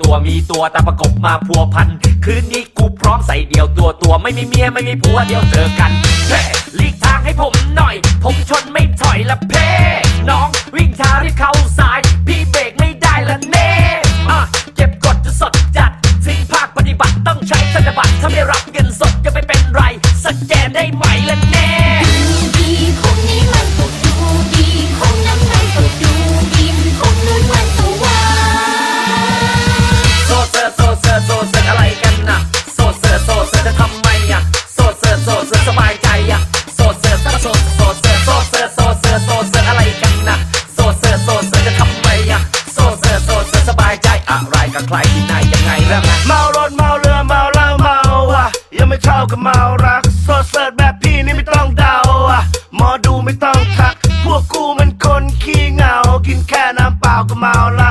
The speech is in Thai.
ตัวมีตัวแต่ประกบมาพัวพัน คืนนี้กูพร้อมใส่เดียวตัวตัวไม่มีเมียไม่มีผัวเดียวเจอกันเพ่หลีกทางให้ผมหน่อย ผมชนไม่ถอยละเพ่น้องวิ่งช้าที่เข้าซ้าย พี่เบรกไม่ได้ละเน่อะเก็บกดจะสดจัดสิ่งภาคปฏิบัติต้องใช้ธนบัตรถ้าไม่รับเงินสดจะไม่เป็นไร สแกนได้ไหมละ สบายใจอะโซเซอร์โซโซโซเซอร์โซเซอร์โซเซอร์โซเซอร์อะไรกันนะโซเซอร์โซเซอร์จะทำไมอะโซเซอร์โซเซอร์สบายใจอะไรกับใครที่ไหนยังไงเรื่องเมารถเมาเรือเมาเหล้าเมาอะยังไม่เท่ากับเมารักโสดเสิร์ตแบบพี่นี่ไม่ต้องเดาอะหมอดูไม่ต้องทัก พวกกูมันคนขี้เหงากินแค่น้ำเปล่าก็เมาละ